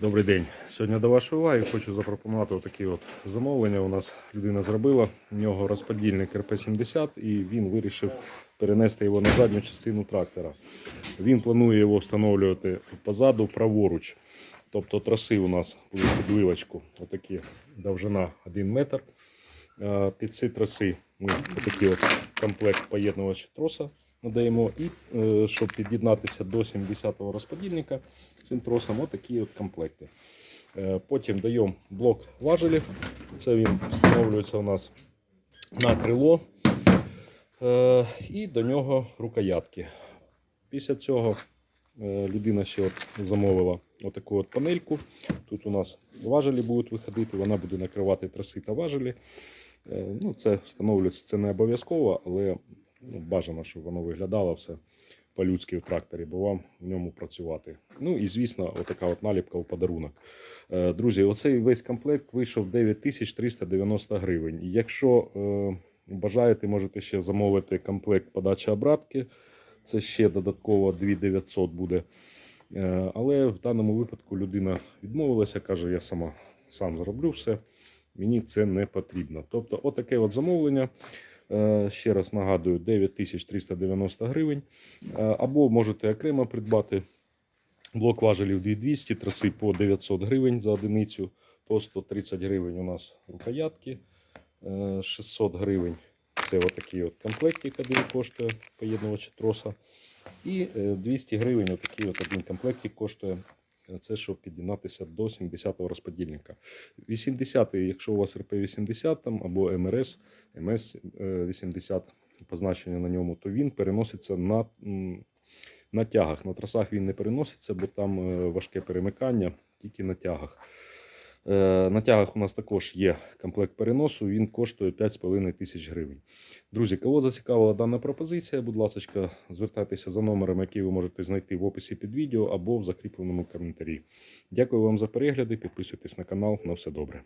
Добрий день. Сьогодні до вашої уваги хочу запропонувати такі от замовлення. У нас людина зробила. У нього розподільник РП-70 і він вирішив перенести його на задню частину трактора. Він планує його встановлювати позаду праворуч. Тобто траси у нас будуть під вилочку. Отакі довжина 1 метр. Е, Під ці траси ми отакий от комплект поєднувач троса надаємо. І е, щоб під'єднатися до 70-го розподільника цим тросом, отакі от комплекти. Е, Потім даємо блок важелів. Це він встановлюється у нас на крило. Е, І до нього рукоятки. Після цього людина ще от замовила отаку от панельку. Тут у нас важелі будуть виходити, вона буде накривати траси та важелі. Ну, це встановлюється це не обов'язково, але ну, бажано, щоб воно виглядало все по-людськи в тракторі, бо вам в ньому працювати. Ну і звісно, отака от наліпка у подарунок. Е, Друзі, оцей весь комплект вийшов 9390 гривень. Якщо е, бажаєте, можете ще замовити комплект подачі обратки. Це ще додатково 2900 буде. Е, Але в даному випадку людина відмовилася, каже, я сама сам зроблю все. Мені це не потрібно. Тобто, отаке от замовлення. Е, Ще раз нагадую, 9390 гривень. Е, Або можете окремо придбати блок важелів 2200, траси по 900 гривень за одиницю, по 130 гривень у нас рукоятки, е, 600 гривень. Це отакий от комплектик один коштує поєднувачі троса. І е, 200 гривень отакий от один комплектик коштує. Е, Це щоб підігнатися до 70-го розподільника. 80-й, якщо у вас РП-80 там, або МРС, МС-80 позначення на ньому, то він переноситься на, на тягах. На трасах він не переноситься, бо там е, важке перемикання, тільки на тягах. Е, На тягах у нас також є комплект переносу, він коштує 5,5 тисяч гривень. Друзі, кого зацікавила дана пропозиція, будь ласка, звертайтеся за номером, який ви можете знайти в описі під відео або в закріпленому коментарі. Дякую вам за перегляди, підписуйтесь на канал. На все добре.